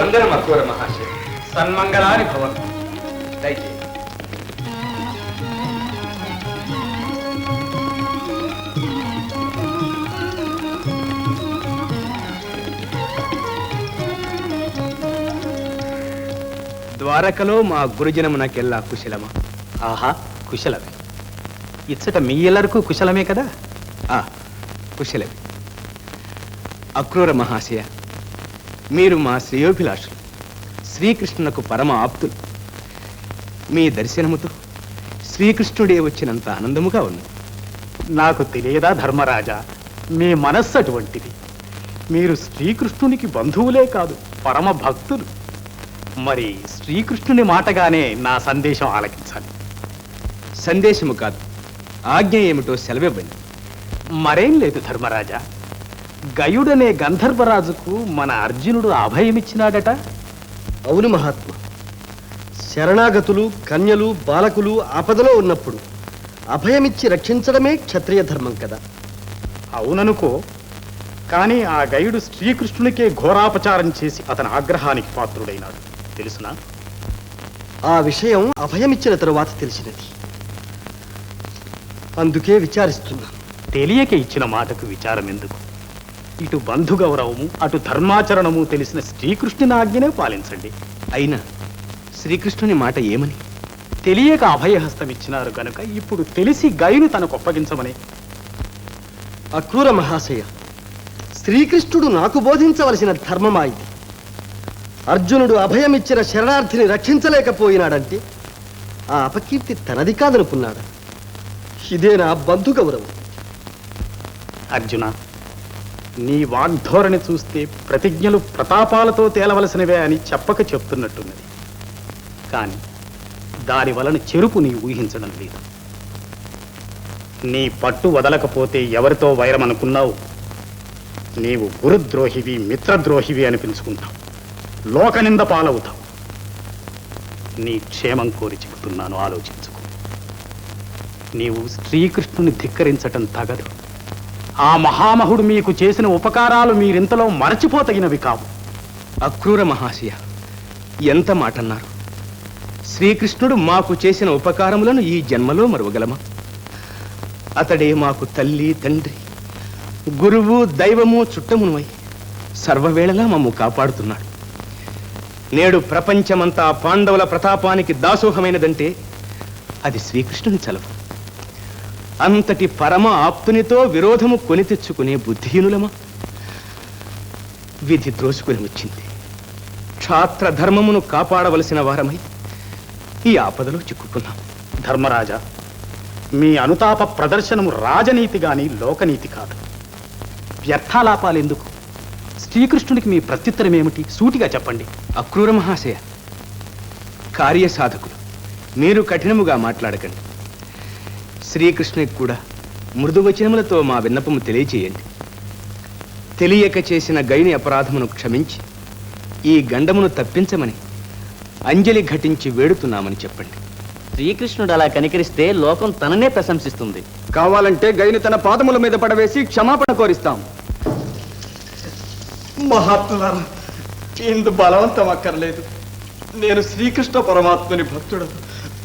వందనం అక్రూర మహాశయ. సన్మంగళాని భవన్ దయచేయండి ద్వారకలో మా గురుజనమునకెల్లా కుశలమా? ఆహా కుశలమే. ఇచ్చట మీ ఎల్లరకు కుశలమే కదా? ఆ కుశలమే. అక్రూర మహాశయ మీరు మా శ్రేయోభిలాషులు. శ్రీకృష్ణునకు పరమ ఆప్తులు. మీ దర్శనముతో శ్రీకృష్ణుడే వచ్చినంత ఆనందముగా ఉంది నాకు తెలియదా ధర్మరాజా మీ మనస్సు అటువంటిది. మీరు శ్రీకృష్ణునికి బంధువులే కాదు పరమ భక్తులు. మరి శ్రీకృష్ణుని మాటగానే నా సందేశం ఆలకించాలి. సందేశము కాదు ఆజ్ఞ ఏమిటో సెలవివ్వండి. మరేం లేదు ధర్మరాజా గయుడనే గంధర్వరాజుకు మన అర్జునుడు అభయమిచ్చినాడట అవును మహాత్మ. శరణాగతులు కన్యలు బాలకులు ఆపదలో ఉన్నప్పుడు అభయమిచ్చి రక్షించడమే క్షత్రియ ధర్మం కదా. అవుననుకో కానీ ఆ గయుడు శ్రీకృష్ణునికే ఘోరాపచారం చేసి అతని ఆగ్రహానికి పాత్రుడైనాడు. తెలుసునా? ఆ విషయం అభయమిచ్చిన తరువాత తెలిసినది. అందుకే విచారిస్తున్నాను. తెలియక ఇచ్చిన మాటకు విచారం ఎందుకు ఇటు బంధు గౌరవము అటు ధర్మాచరణము తెలిసిన శ్రీకృష్ణుని ఆజ్ఞనే పాలించండి. అయినా శ్రీకృష్ణుని మాట ఏమని? తెలియక అభయహస్తం ఇచ్చినారు కనుక ఇప్పుడు తెలిసి గయును తనకు అప్పగించమని. అక్రూర మహాశయ శ్రీకృష్ణుడు నాకు బోధించవలసిన ధర్మమా ఇది అర్జునుడు అభయమిచ్చిన శరణార్థిని రక్షించలేకపోయినాడంటే ఆ అపకీర్తి తనది కాదనుకున్నాడు? ఇదే నా బంధు గౌరవం అర్జున నీ వాగ్ధోరణి చూస్తే ప్రతిజ్ఞలు ప్రతాపాలతో తేలవలసినవే అని చెప్పక చెప్తున్నట్టున్నది. కానీ దాని వలన చెరుపు నీ ఊహించడం లేదు. నీ పట్టు వదలకపోతే ఎవరితో వైరం అనుకున్నావు? నీవు గురుద్రోహివి మిత్రద్రోహివి అనిపించుకుంటావు లోకనింద పాలవుతావు. నీ క్షేమం కోరి చెబుతున్నాను ఆలోచించుకో. నీవు శ్రీకృష్ణుని ధిక్కరించటం తగదు. ఆ మహామహుడు మీకు చేసిన ఉపకారాలు మీరింతలో మరచిపోతగినవి కావు. అక్రూర మహాశయ ఎంత మాటన్నారు? శ్రీకృష్ణుడు మాకు చేసిన ఉపకారములను ఈ జన్మలో మరువగలమా? అతడే మాకు తల్లి తండ్రి గురువు దైవము చుట్టమునువై సర్వవేళలా మమ్ము కాపాడుతున్నాడు. నేడు ప్రపంచమంతా పాండవుల ప్రతాపానికి దాసోహమైనదంటే అది శ్రీకృష్ణుని చలవు. అంతటి పరమ ఆప్తునితో విరోధము కొని తెచ్చుకునే బుద్ధిహీనులమా? విధి ద్రోసుకుని వచ్చింది. క్షాత్ర ధర్మమును కాపాడవలసిన వారమై ఈ ఆపదలో చిక్కుకున్నాం. ధర్మరాజా మీ అనుతాప ప్రదర్శనము రాజనీతి గాని లోకనీతి కాదు. వ్యర్థాలాపాలు ఎందుకు శ్రీకృష్ణునికి మీ ప్రత్యుత్తరం ఏమిటి సూటిగా చెప్పండి. అక్రూర మహాశయ కార్యసాధకులు మీరు కఠినముగా మాట్లాడకండి. శ్రీకృష్ణునికి కూడా మృదువచనములతో మా విన్నపము తెలియచేయండి. తెలియక చేసిన గైని అపరాధమును క్షమించి ఈ గండమును తప్పించమని అంజలి ఘటించి వేడుతున్నామని చెప్పండి. శ్రీకృష్ణుడు అలా కనికరిస్తే లోకం తననే ప్రశంసిస్తుంది. కావాలంటే గైని తన పాదముల మీద పడవేసి క్షమాపణ కోరిస్తాం. మహాత్ములారా ఇందు బలవంతం అక్కర్లేదు. నేను శ్రీకృష్ణ పరమాత్ముని భక్తుడు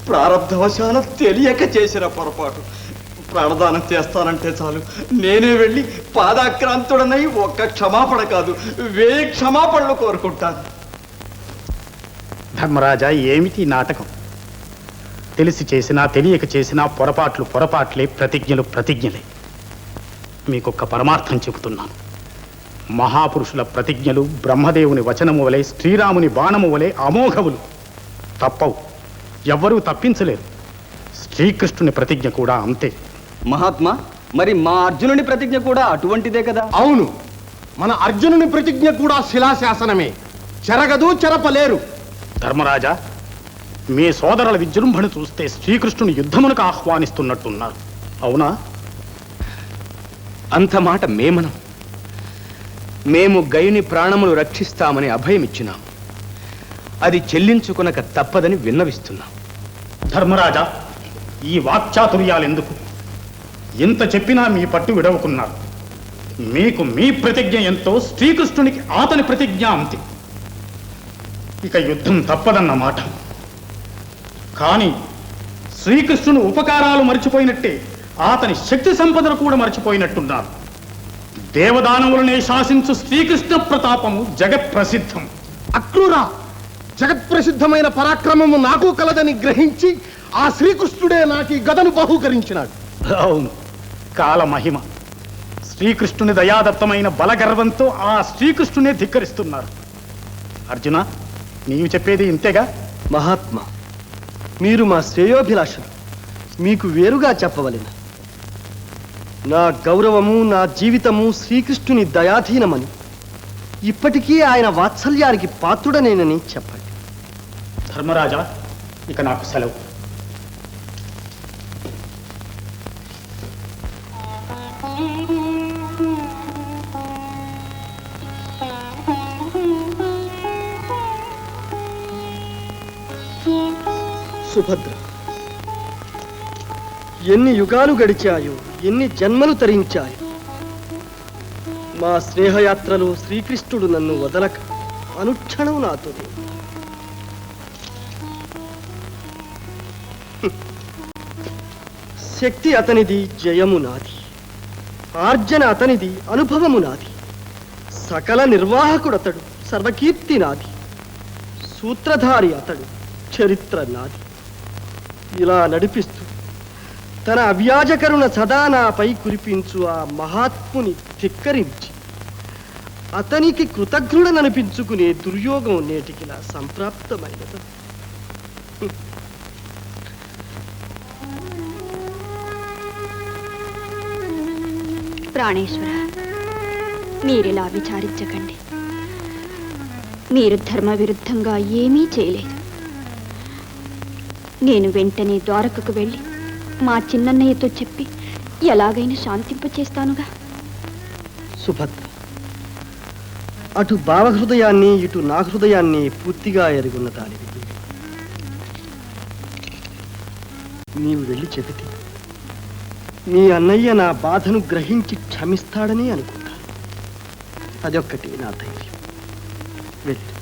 ప్రారంధవశాన తెలియక చేసిన పొరపాటు. ప్రాణదానం చేస్తానంటే చాలు. నేనే వెళ్ళి పాదాక్రాంతుడనై ఒక్క క్షమాపణ కాదు వేయి క్షమాపణలు కోరుకుంటాను. ధర్మరాజా ఏమిటి నాటకం? తెలిసి చేసినా తెలియక చేసినా పొరపాట్లు పొరపాట్లే ప్రతిజ్ఞలు ప్రతిజ్ఞలే. మీకొక్క పరమార్థం చెబుతున్నాను. మహాపురుషుల ప్రతిజ్ఞలు బ్రహ్మదేవుని వచనము వలె శ్రీరాముని బాణము వలె అమోఘవులు తప్పవు. ఎవ్వరూ తప్పించలేరు. శ్రీకృష్ణుని ప్రతిజ్ఞ కూడా అంతే. మహాత్మా మరి మా అర్జునుని ప్రతిజ్ఞ కూడా అటువంటిదే కదా? అవును. మన అర్జునుని ప్రతిజ్ఞ కూడా శిలాశాసనమే. చెరగదు చెరపలేరు. ధర్మరాజా మీ సోదరుల విజృంభణ చూస్తే శ్రీకృష్ణుని యుద్ధమునకు ఆహ్వానిస్తున్నట్టున్నారు. అవునా? అంత మాట మేమనం. మేము గయుని ప్రాణములు రక్షిస్తామని అభయమిచ్చినాం. అది చెల్లించుకొనక తప్పదని విన్నవిస్తున్నాం. ధర్మరాజా ఈ వాక్చాతుర్యాలెందుకు? ఎంత చెప్పినా మీ పట్టు విడవకున్నారు. మీకు మీ ప్రతిజ్ఞ ఎంతో శ్రీకృష్ణునికి అతని ప్రతిజ్ఞ అంతే. ఇక యుద్ధం తప్పదన్నమాట. కానీ శ్రీకృష్ణుని ఉపకారాలు మర్చిపోయినట్టే అతని శక్తి సంపదను కూడా మర్చిపోయినట్టున్నారు. దేవదానవులనే శాసించు శ్రీకృష్ణ ప్రతాపము జగత్ ప్రసిద్ధం అక్రూరా! జగత్ప్రసిద్ధమైన పరాక్రమము నాకు కలదని గ్రహించి ఆ శ్రీకృష్ణుడే నాకు ఈ గదను బహూకరించినాడు. అవును కాల మహిమ. శ్రీకృష్ణుని దయాదత్తమైన బలగర్వంతో ఆ శ్రీకృష్ణునే ధిక్కరిస్తున్నారు. అర్జున నీవు చెప్పేది ఇంతేగా? మహాత్మా మీరు మా శ్రేయోభిలాషులు. మీకు వేరుగా చెప్పవలెను. నా గౌరవము నా జీవితము శ్రీకృష్ణుని దయాధీనమని. ఇప్పటికీ ఆయన వాత్సల్యానికి పాత్రుడనేనని చెప్పండి. ధర్మరాజా ఇక నాకు సెలవు. సుభద్ర ఎన్ని యుగాలు గడిచాయో ఎన్ని జన్మలు తరించాయో మా స్నేహయాత్రలో శ్రీకృష్ణుడు నన్ను వదలక అనుక్షణం నాతో శక్తి అతనిది జయము నాది ఆర్జన అతనిది అనుభవము నాది సకల నిర్వాహకుడు అతడు సర్వకీర్తి నాది సూత్రధారి అతడు చరిత్ర నాది ఇలా నడిపిస్తూ తన అవ్యాజకరుణ సదా నాపై కురిపించు ఆ మహాత్ముని ధిక్కరించి అతనికి కృతజ్ఞుడననిపించుకునే దుర్యోగం నేటికిలా సంప్రాప్తమైనది. ప్రాణేశ్వర మీరిలా విచారించకండి. మీరు ధర్మ విరుద్ధంగా ఏమీ చేయలేదు. నేను వెంటనే ద్వారకకు వెళ్ళి మా చిన్నన్నయ్యతో చెప్పి ఎలాగైనా శాంతింపచేస్తానుగా సుభద్ర అటు భావహృదయాన్ని ఇటు నా హృదయాన్ని పూర్తిగా ఎరుగున్న దానివి. నీవు వెళ్ళి చెబితే మీ అన్నయ్య నా బాధను గ్రహించి క్షమిస్తాడని అనుకుంటాను అదొక్కటి నా ధైర్యం. వెళ్ళి.